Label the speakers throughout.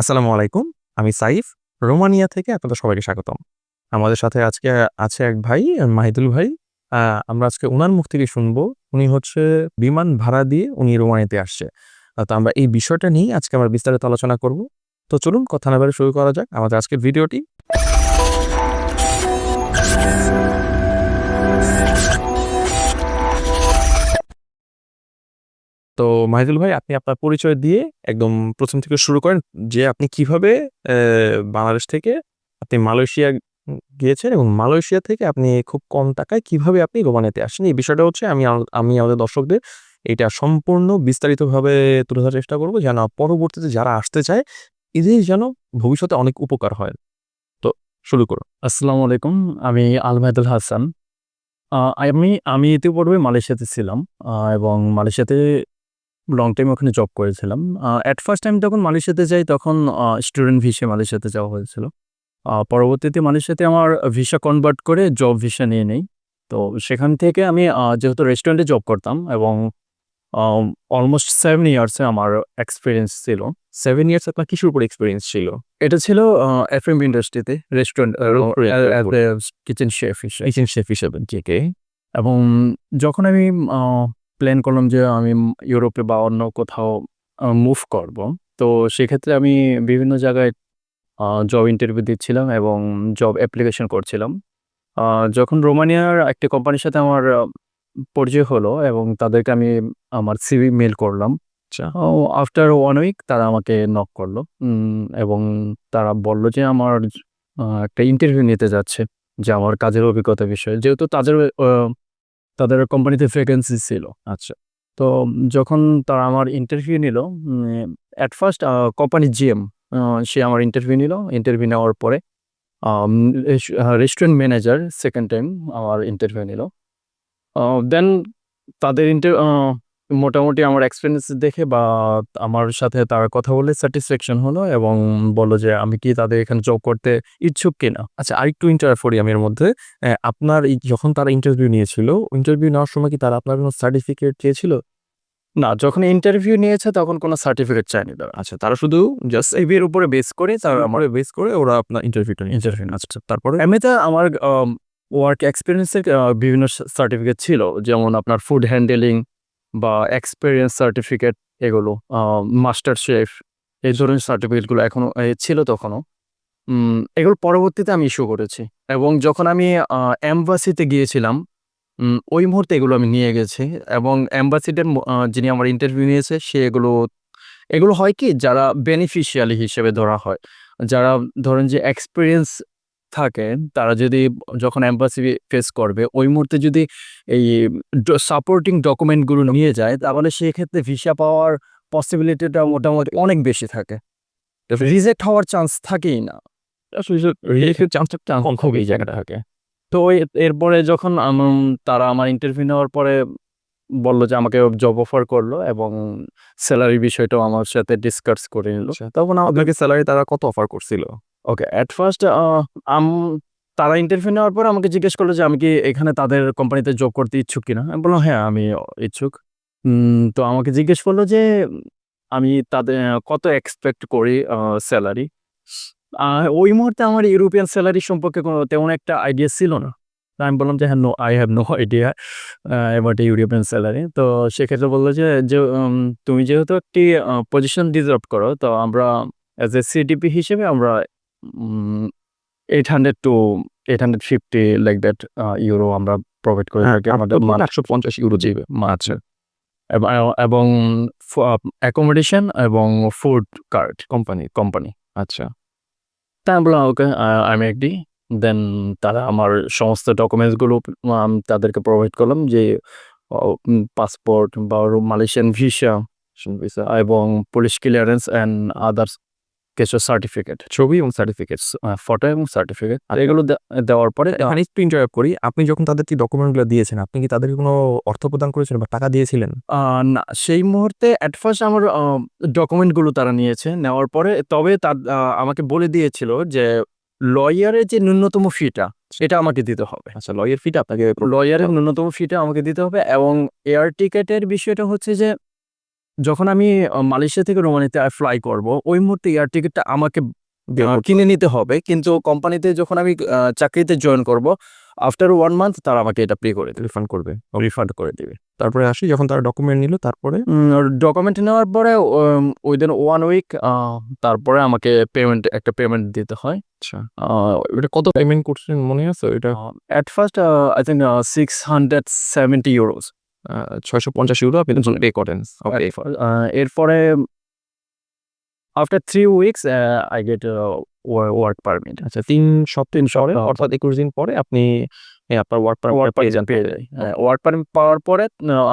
Speaker 1: আসসালামু আলাইকুম। আমি সাইফ, রোমানিয়া থেকে আপনাদের সবাইকে স্বাগতম। আমাদের সাথে আজকে আছে এক ভাই, মাহিদুল ভাই। আমরা আজকে উনার মুখ থেকে শুনব। উনি হচ্ছে বিমান ভাড়া দিয়ে উনি রোমানিয়াতে আসছে। তো আমরা এই বিষয়টা নিয়েই আজকে আমরা বিস্তারিত আলোচনা করব। তো চলুন কথা না শুরু করা যাক আমাদের আজকের ভিডিওটি। তো মাহিদুল ভাই, আপনি আপনার পরিচয় দিয়ে একদম প্রথম থেকে শুরু করেন যে আপনি কীভাবে বাংলাদেশ থেকে আপনি মালয়েশিয়া গিয়েছেন এবং মালয়েশিয়া থেকে আপনি খুব কম টাকায় কীভাবে আপনি রোমানিয়াতে আসেন এই বিষয়টা হচ্ছে আমি আমি আমাদের দর্শকদের এইটা সম্পূর্ণ বিস্তারিতভাবে তুলে ধরার চেষ্টা করব যেন পরবর্তীতে যারা আসতে চায়, এদের যেন ভবিষ্যতে অনেক উপকার হয়। তো শুরু করুন।
Speaker 2: আসসালামু আলাইকুম। আমি আল মাহিদুল হাসান। আমি আমি ইতিপূর্বে মালয়েশিয়াতে ছিলাম। এবং মালয়েশিয়াতে লং টাইম ওখানে জব করেছিলাম। এট ফার্স্ট টাইম যখন মালয়েশিয়াতে যাই তখন স্টুডেন্ট ভিসায় মালয়েশিয়াতে যাওয়া হয়েছিল। পরবর্তীতে মালয়েশিয়াতে আমার ভিসা কনভার্ট করে জব ভিসা নিয়ে নেই। তো সেখান থেকে আমি যেহেতু রেস্টুরেন্টে জব করতাম এবং অলমোস্ট সেভেন ইয়ার্সে আমার এক্সপিরিয়েন্স ছিল।
Speaker 1: সেভেন ইয়ার্স আপনার কিসের উপর এক্সপিরিয়েন্স ছিল?
Speaker 2: এটা ছিল এফ&বি ইন্ডাস্ট্রিতে রেস্টুরেন্ট কিচেন শেফ হিসেবে।
Speaker 1: কিচেন শেফ হিসেবে। ওকে।
Speaker 2: এবং যখন আমি প্ল্যান করলাম যে আমি ইউরোপে বা অন্য কোথাও মুভ করব। তো সেক্ষেত্রে আমি বিভিন্ন জায়গায় জব ইন্টারভিউ দিচ্ছিলাম এবং জব অ্যাপ্লিকেশন করছিলাম। যখন রোমানিয়ার একটি কোম্পানির সাথে আমার পরিচয় হলো এবং তাদেরকে আমি আমার সিভি মেল করলাম। আফটার ওয়ান উইক তারা আমাকে নক করল। এবং তারা বলল যে আমার একটা ইন্টারভিউ নিতে যাচ্ছে। যে আমার কাজের অভিজ্ঞতা বিষয়ে। যেহেতু তাদের তাদের কোম্পানিতে ভ্যাকেন্সি ছিল।
Speaker 1: আচ্ছা।
Speaker 2: তো যখন তারা আমার ইন্টারভিউ নিল অ্যাট ফার্স্ট কোম্পানি জিএম সে আমার ইন্টারভিউ নিল। ইন্টারভিউ নেওয়ার পরে রেস্টুরেন্ট ম্যানেজার সেকেন্ড টাইম আমার ইন্টারভিউ নিল। দেন তাদের ইন্টার মোটামুটি আমার এক্সপিরিয়েন্স দেখে বা আমার সাথে তারা কথা বলে স্যাটিসফ্যাকশন হলো এবং বলো যে আমি কি তাদের এখানে জব করতে ইচ্ছুক কিনা?
Speaker 1: আচ্ছা আরেকটু ইন্টারাপ্ট করি আমি এর মধ্যে। আপনার এই যখন তারা ইন্টারভিউ নিয়েছিল, ইন্টারভিউ নেওয়ার সময় কি তারা আপনার কোনো সার্টিফিকেট চেয়েছিল?
Speaker 2: না, যখন ইন্টারভিউ নিয়েছে তখন কোনো সার্টিফিকেট চায়নি তারা।
Speaker 1: আচ্ছা তারা শুধু জাস্ট
Speaker 2: সিভির উপরে বেস করে তারা আমার
Speaker 1: বেস করে ওরা আপনার ইন্টারভিউটা।
Speaker 2: ইন্টারভিউ
Speaker 1: আচ্ছা তারপরে?
Speaker 2: এমনিতে আমার ওয়ার্ক এক্সপেরিয়েন্স এর আ বিভিন্ন সার্টিফিকেট ছিল। যেমন আপনার ফুড হ্যান্ডেলিং বা এক্সপিরিয়েন্স সার্টিফিকেট এগুলো। মাস্টার শেফ এই ধরনের সার্টিফিকেটগুলো এখনও ছিল তখনও। এগুলো পরবর্তীতে আমি ইস্যু করেছি। এবং যখন আমি, আ এমবাসিতে গিয়েছিলাম ওই মুহূর্তে এগুলো আমি নিয়ে গেছি এবং আ, যিনি আমার ইন্টারভিউ নিয়েছে, সে এগুলো এগুলো হয় কি, যারা বেনিফিশিয়ালি হিসেবে ধরা হয়। যারা ধরেন যে এক্সপেরিয়েন্স থাকে তারা যদি যখন এমবাসি ফেস করবে ওই মুহূর্তে যদি এই সাপোর্টিং ডকুমেন্টগুলো নিয়ে যায় তাহলে সেক্ষেত্রে ভিসা পাওয়ার পসিবিলিটিটা মোটামুটি অনেক বেশি থাকে। রিজেক্ট হওয়ার চান্স থাকেই না।
Speaker 1: রিজেক্টের চান্সটা কম
Speaker 2: খুব
Speaker 1: এই জায়গাটা থাকে।
Speaker 2: তো এরপরে যখন তারা আমার ইন্টারভিউ নেওয়ার পরে বলল যে আমাকে জব অফার করল এবং স্যালারি বিষয়টাও আমার সাথে ডিসকাস করে নিল।
Speaker 1: আচ্ছা তখন আপনাকে স্যালারি তারা কত অফার করছিল?
Speaker 2: ওকে এট ফার্স্ট আম, তারা ইন্টারভিউ নেওয়ার পর আমাকে জিজ্ঞেস করল যে আমি কি এখানে তাদের কোম্পানিতে জব করতে ইচ্ছুক কিনা? আমি বললাম হ্যাঁ আমি ইচ্ছুক। তো আমাকে জিজ্ঞেস করল যে, আমি তাদের, কত এক্সপেক্ট করি স্যালারি ওই মুহূর্তে আমার ইউরোপিয়ান স্যালারি সম্পর্কে কোনো তেমন একটা আইডিয়া ছিল না। আমি বললাম যে হ্যাঁ no I have no idea about European salary তো সেক্ষেত্রে বলল যে তুমি যেহেতু একটি পজিশন ডিজার্ভ করো, তো আমরা অ্যাজ এ সিডিপি হিসেবে আমরা um 800 to 850 like that euro আমরা প্রোভাইড করে
Speaker 1: হ্যাঁ,
Speaker 2: থাকি
Speaker 1: আমাদের
Speaker 2: মান্থ
Speaker 1: 850 ইউরো দিবে।
Speaker 2: আচ্ছা। এবং অ্যাকোমোডেশন এবং ফুড কার্ড
Speaker 1: কোম্পানি।
Speaker 2: কোম্পানি।
Speaker 1: আচ্ছা।
Speaker 2: তা আমি বললাম okay uh I am agree. Then তারা আমার সমস্ত ডকুমেন্টসগুলো তাদেরকে প্রোভাইড করলাম যে পাসপোর্ট বা মালয়েশিয়ান ভিসা ভিসা এবং পুলিশ ক্লিয়ারেন্স অ্যান্ড আদার্স কিছু সার্টিফিকেট।
Speaker 1: ছবি এবং
Speaker 2: সার্টিফিকেট ফটো এবং সার্টিফিকেট।
Speaker 1: আর
Speaker 2: এগুলো দেওয়ার পরে
Speaker 1: এখানে একটু ইন্টারাপ্ট করি। আপনি যখন তাদেরকে ডকুমেন্টগুলো দিয়েছেন, আপনি কি তাদেরকে কোনো অর্থ প্রদান করেছিলেন বা টাকা দিয়েছিলেন?
Speaker 2: না সেই মুহূর্তে এট ফার্স্ট আমার ডকুমেন্টগুলো তারা নিয়েছে। নেওয়ার পরে তবে তা আ আমাকে বলে দিয়েছিল যে লয়ারের যে ন্যূনতম ফিটা এটা আমাকে দিতে হবে।
Speaker 1: আচ্ছা লয়ার ফিটা আপনাকে
Speaker 2: লয়ারের ন্যূনতম ফিটা আমাকে দিতে হবে এবং এয়ার টিকেটের বিষয়টা হচ্ছে যে যখন আমি মালয়েশিয়া থেকে রোমানিতে ফ্লাই করব ওই মুহূর্তে এয়ার টিকিটটা আমাকে কিনে নিতে হবে। কিন্তু কোম্পানিতে যখন আমি চাকরিতে জয়েন করব আফটার ওয়ান মান্থ তারা আমাকে এটা পে করে দেবে।
Speaker 1: রিফান্ড করবে
Speaker 2: রিফান্ড করে দেবে।
Speaker 1: তারপরে আসি যখন তারা ডকুমেন্ট নিল তারপরে?
Speaker 2: ডকুমেন্ট নেওয়ার পরে উইদিন ওয়ান উইক তারপরে আমাকে পেমেন্ট একটা পেমেন্ট দিতে হয়।
Speaker 1: আচ্ছা। এটা কত পেমেন্ট করছেন মনে আছে এটা
Speaker 2: at first I think six hundred seventy euros
Speaker 1: ছয়শো পঞ্চাশ ইউরো আপনি পে করেন
Speaker 2: এরপরে after three weeks I get work permit
Speaker 1: আচ্ছা তিন সপ্তাহ
Speaker 2: সপ্তাহ।
Speaker 1: অর্থাৎ একুশ দিন পরে আপনি আপনার ওয়ার্ক পারমিট পেয়ে যান।
Speaker 2: পেয়ে যাই। ওয়ার্ক পারমিট পাওয়ার পরে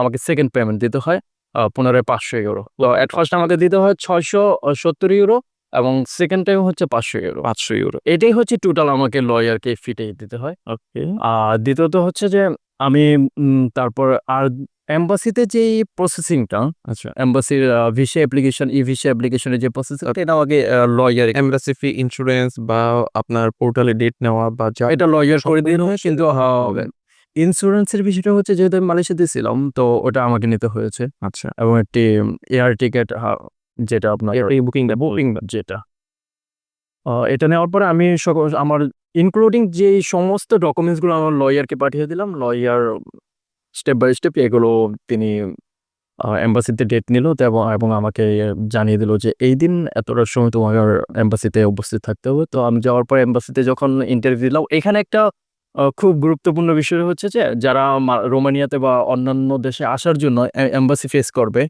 Speaker 2: আমাকে সেকেন্ড পেমেন্ট দিতে হয় আহ, পুনরায় পাঁচশো ইউরো। অ্যাট ফার্স্ট আমাকে দিতে হয় ছয়শো সত্তর ইউরো এবং সেকেন্ড টাইম হচ্ছে পাঁচশো ইউরো
Speaker 1: পাঁচশো ইউরো
Speaker 2: এটাই হচ্ছে টোটাল আমাকে লয়ারকে ফিটে দিতে হয়।
Speaker 1: ওকে
Speaker 2: আর দ্বিতীয়ত হচ্ছে যে আমি তারপর আর এম্বাসিতে যে প্রসেসিংটা
Speaker 1: আচ্ছা।
Speaker 2: এম্বাসির ভিসা অ্যাপ্লিকেশন ই ভিসা অ্যাপ্লিকেশনের যে প্রসেসিং এটা আমাকে লয়ার
Speaker 1: এমবাসি ফি ইন্স্যুরেন্স বা আপনার পোর্টালে ডেট নেওয়া বা যা
Speaker 2: এটা লয়ার করে
Speaker 1: মিলিয়ে
Speaker 2: হয় কিন্তু
Speaker 1: হবে।
Speaker 2: ইন্স্যুরেন্সের বিষয়টা হচ্ছে যেহেতু আমি মালয়েশিয়াতে ছিলাম তো ওটা আমাকে নিতে হয়েছে।
Speaker 1: আচ্ছা।
Speaker 2: এবং একটি এয়ার টিকেট যেটা আপনার
Speaker 1: এই বুকিং
Speaker 2: বুকিং যেটা। এটা নেওয়ার পরে আমি আমার ইনক্লুডিং যে সমস্ত ডকুমেন্টসগুলো আমার লয়ারকে পাঠিয়ে দিলাম লয়ার স্টেপ বাই স্টেপ এগুলো তিনি এম্বাসিতে ডেট নিল এবং আমাকে জানিয়ে দিল যে এই দিন এতটার সময় তোমার এম্বাসিতে উপস্থিত থাকতে হবে। তো আমি যাওয়ার পর এম্বাসিতে যখন ইন্টারভিউ দিলাম, এখানে একটা খুব গুরুত্বপূর্ণ বিষয় হচ্ছে যে, যারা রোমানিয়াতে বা অন্যান্য দেশে আসার জন্য এম্বাসি ফেস করবে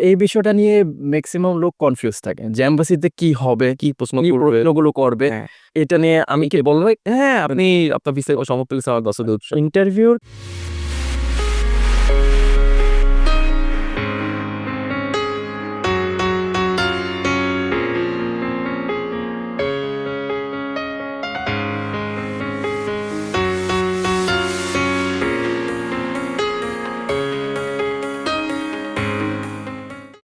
Speaker 2: এই বিষয়টা নিয়ে ম্যাক্সিমাম লোক কনফিউজ থাকে। যে এম্বাসিতে কি হবে
Speaker 1: কি প্রশ্ন
Speaker 2: কি
Speaker 1: করবে
Speaker 2: প্রশ্নগুলো করবে।
Speaker 1: হ্যাঁ।
Speaker 2: এটা নিয়ে আমি কি বলব
Speaker 1: হ্যাঁ আপনি আপনার বিষয়ে সমাপ্ত
Speaker 2: ইন্টারভিউর